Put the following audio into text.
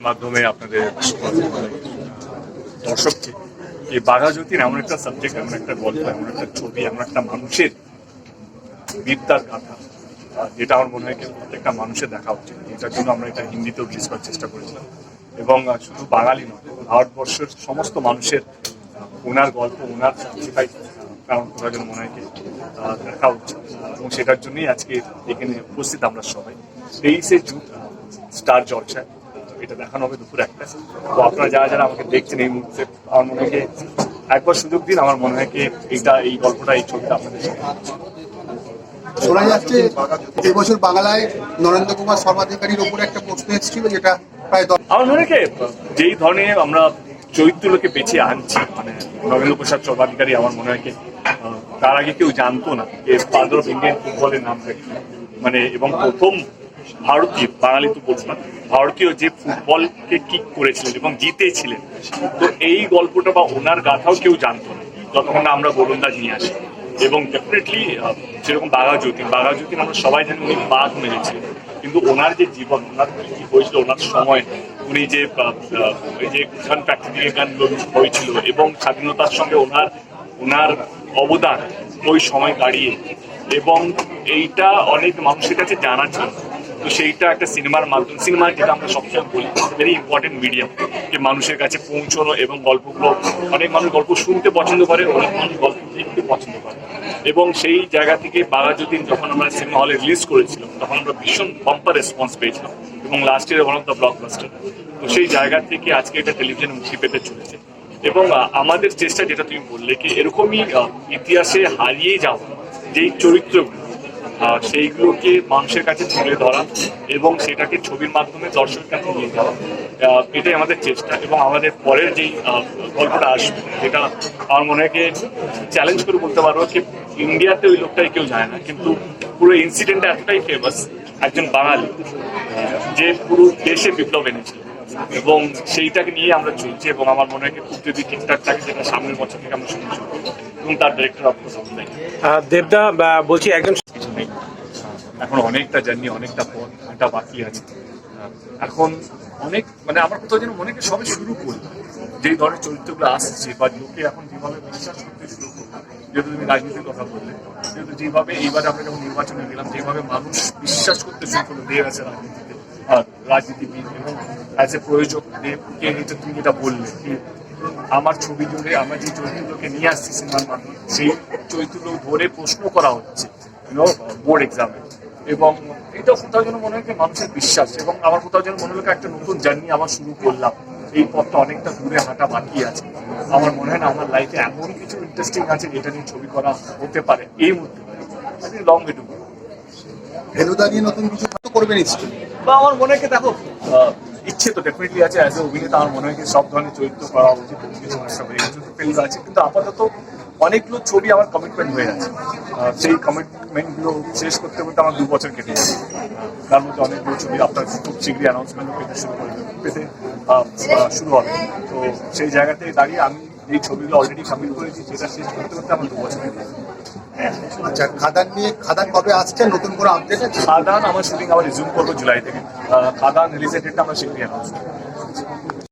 মাধ্যমে আপনাদের দর্শককে এই বাঘাজ্যোতির এমন একটা সাবজেক্ট এমন একটা গল্প, এমন একটা ছবি, এমন একটা মানুষের বিদ্যার কথা, যেটা আমার মনে হয় প্রত্যেকটা মানুষের দেখা উচিত। এটার জন্য আমরা এটা হিন্দিতেও রিলিজ করার চেষ্টা করেছিলাম। এবং শুধু বাঙালি নয়, ভারতবর্ষের সমস্ত মানুষের ওনার গল্প, ওনার সেটাই কারণ করার জন্য মনে হয় দেখা উচিত। এবং সেটার জন্যই আজকে এখানে উপস্থিত আমরা সবাই। তেইশে জুন স্টার জলসায় এটা দেখানো হবে দুপুর একটা। তো আপনারা যারা যারা আমাকে দেখছেন এই মুহূর্তে আমার মনে হয় একবার সুযোগ দিন আমার মনে হয় এইটা এই গল্পটা এই ছবিটা আপনাদের শোনা যাচ্ছে এবছর বাংলায় নরেন্দ্র কুমার সর্বাধিকারীর ওপরে একটা প্রশ্ন এসেছিল যেটা প্রায় আমার মনে হয় যেই ধরনের আমরা চরিত্রগুলোকে বেছে আনছি মানে নরেন্দ্র প্রসাদ সর্বাধিকারী আমার মনে হয় তার আগে কেউ জানতো না যে ফাদার অফ ইন্ডিয়ান ফুটবলের নামটা কি মানে এবং প্রথম ভারতীয়, বাঙালি তো বলছি ভারতীয় যে ফুটবলকে কিক করেছিলেন এবং জিতেছিলেন, তো এই গল্পটা বা ওনার গাথাও কেউ জানতো না, যতক্ষণ না আমরা গোলন্দাজ নিয়ে আসি। এবং ডেফিনেটলি যেরকম বাঘা জ্যোতি বাঘা জ্যোতি আমরা সবাই জানি উনি বাঘ মেরেছিলেন, কিন্তু ওনার যে জীবন, ওনার কি কি হয়েছিল, ওনার সময়, উনি যে এই যে গান ফ্যাক্টরি গান হয়েছিল এবং স্বাধীনতার সঙ্গে ওনার ওনার অবদান ওই সময় দাঁড়িয়ে এবং এইটা অনেক মানুষের কাছে জানা ছিল তো সেইটা একটা সিনেমার মাধ্যমে। সিনেমা যেটা আমরা সবসময় বলি ভেরি ইম্পর্টেন্ট মিডিয়াম যে মানুষের কাছে পৌঁছানো এবং গল্পগুলো, অনেক মানুষ গল্প শুনতে পছন্দ করে, অনেক মানুষ গল্প দেখতে পছন্দ করে। এবং সেই জায়গা থেকে বাঘাযতীন যখন আমরা সিনেমা হলে রিলিজ করেছিলাম, তখন আমরা ভীষণ বাম্পার রেসপন্স পেয়েছিলাম এবং last year one of the blockbuster তো সেই জায়গা থেকে আজকে এটা টেলিভিশনে মুক্তি পেতে চলেছে। এবং আমাদের চেষ্টা যেটা তুমি বললে, কি এরকমই ইতিহাসে হারিয়ে যাওয়া, যেই চরিত্রগুলো সেইগুলোকে মানুষের কাছে তুলে ধরা এবং সেটাকে ছবির মাধ্যমে দর্শকের কাছে নিয়ে যাওয়া। এটাই আমাদের চেষ্টা এবং আমাদের পরের যেই গল্পটা আসবে যেটা আমার মনে হয় চ্যালেঞ্জ করে বলতে পারব যে ইন্ডিয়াতে ওই লোকটাই কেউ জানে না কিন্তু পুরো ইনসিডেন্টটা এতটাই ফেমাস একজন বাঙালি যে পুরো দেশে বিপ্লব এনেছিল এবং সেইটাকে নিয়ে আমরা চলছি এবং আমার মনে হয় খুব যদি ঠিকঠাক থাকে সেটা সামনের বছর থেকে আমরা শুনছি। এবং তার ডিরেক্টর আহ, দেবদা বলছি একজন নেই। এখন অনেকটা জার্নি অনেকটা পথ হাঁটা বাকি আছে। এখন অনেক মানে আমার কোথাও যেন মনে সবে শুরু করি। যেই ধরনের চরিত্রগুলো আসছে বা লোকে এখন যেভাবে বিশ্বাস করতে শুরু করল, যেহেতু তুমি রাজনীতির কথা বললে, যেহেতু যেভাবে এইবার আমরা যখন নির্বাচনে গেলাম, যেভাবে মানুষ বিশ্বাস করতে শুরু করল দিয়ে গেছে রাজনীতিতে রাজনীতিবিদ এবং অ্যাজ এ প্রয়োজক দেবকে নিতে তুমি যেটা বললে আমার ছবি জুড়ে আমরা যে চরিত্রগুলোকে নিয়ে আসছি সিনেমার মাধ্যমে, সেই চরিত্রগুলো ধরে প্রশ্ন করা হচ্ছে। বোর্ড এক্সামে এবং এটা কোথাও যেন মনে হয় মানুষের বিশ্বাস এবং আমার কোথাও যেন মনে হলো একটা নতুন জার্নি আবার শুরু করলাম। এই পথটা অনেকটা দূরে হাঁটা বাকি আছে। আমার মনে হয় না আমার লাইফে এমন কিছু ইন্টারেস্টিং আছে যেটা নিয়ে ছবি করা হতে পারে এই মুহূর্তে। লং ওয়ে টু ফেলুদা নিয়ে নতুন কিছু করবে নিশ্চয়ই। বা আমার মনে হয় কি দেখো ইচ্ছে তো ডেফিনেটলি আছে অ্যাজ এ অভিনেতা আমার মনে হয় কি সব ধরনের চরিত্র করা উচিত কিছু একটা হয়ে গেছে ফেলুদা আছে। কিন্তু আপাতত অনেকগুলো ছবি আমার কমিটমেন্ট হয়ে আছে। সেই কমিটমেন্টগুলো শেষ করতে করতে আমার দু বছর কেটে যাবে তার মধ্যে অনেকগুলো ছবি আপনার খুব শীঘ্রই অ্যানাউন্সমেন্টও পেতে শুরু করে পেতে শুরু হবে। তো সেই জায়গাতে দাঁড়িয়ে আমি এই ছবিগুলো অলরেডি কমিট করেছি যেটা শেষ করতে করতে আমার দু বছর কেটে যাবে আচ্ছা খাদান নিয়ে খাদান কবে আসছে? নতুন করে আপডেট আছে? খাদান আমার শুটিং আবার রিজিউম করব জুলাই থেকে। খাদান রিলিজের ডেটটা আমরা শীঘ্রই অ্যানাউন্স করব